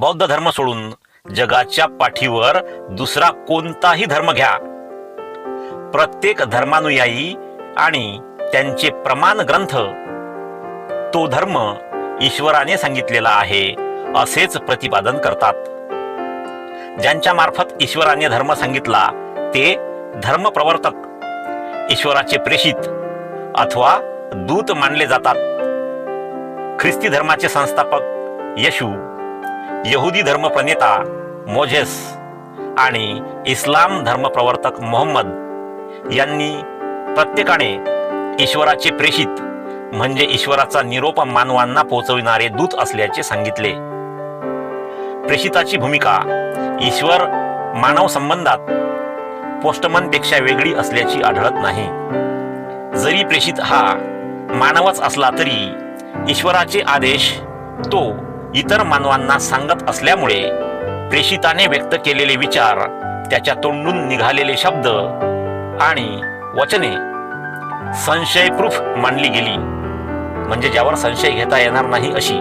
बौद्ध धर्म सोडून जगाच्या पाठीवर दुसरा कोणताही धर्म घ्या. प्रत्येक धर्मानुयायी आणि त्यांचे प्रमाण ग्रंथ तो धर्म ईश्वराने सांगितलेला आहे असेच प्रतिपादन करतात. ज्यांच्या मार्फत ईश्वराने धर्म सांगितला ते धर्म प्रवर्तक ईश्वराचे प्रेषित अथवा दूत मानले जातात. ख्रिस्ती धर्माचे संस्थापक येशू यहुदी धर्मप्रणेता मोझेस आणि इस्लाम धर्म प्रवर्तक मोहम्मद यांनी प्रत्येकाने ईश्वराचे प्रेषित म्हणजे ईश्वराचा निरोप मानवांना पोहोचविणारे दूत असल्याचे सांगितले. प्रेषिताची भूमिका ईश्वर मानव संबंधात पोस्टमनपेक्षा वेगळी असल्याची आढळत नाही. जरी प्रेषित हा मानवच असला तरी ईश्वराचे आदेश तो इतर मानवांना सांगत असल्यामुळे प्रेषिताने व्यक्त केलेले विचार त्याच्या तोंडून निघालेले शब्द आणि वचने संशयप्रूफ मानली गेली. म्हणजे ज्यावर संशय घेता येणार नाही अशी.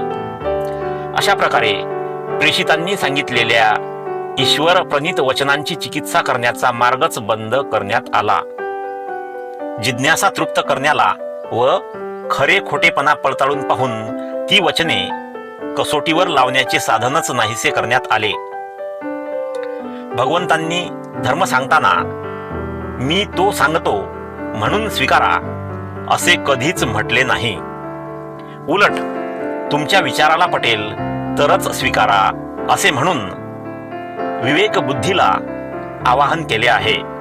अशा प्रकारे प्रेषितांनी सांगितलेल्या ईश्वर प्रणित वचनांची चिकित्सा करण्याचा मार्गच बंद करण्यात आला. जिज्ञासा तृप्त करण्याला व खरे खोटेपणा पडताळून पाहून ती वचने कसोटीवर लावण्याचे साधनच नाहीसे करण्यात आले. भगवंतांनी धर्म सांगताना मी तो सांगतो म्हणून स्वीकारा असे कधीच म्हटले नाही. उलट तुमच्या विचाराला पटेल तरच स्वीकारा असे म्हणून विवेक बुद्धीला आवाहन केले आहे.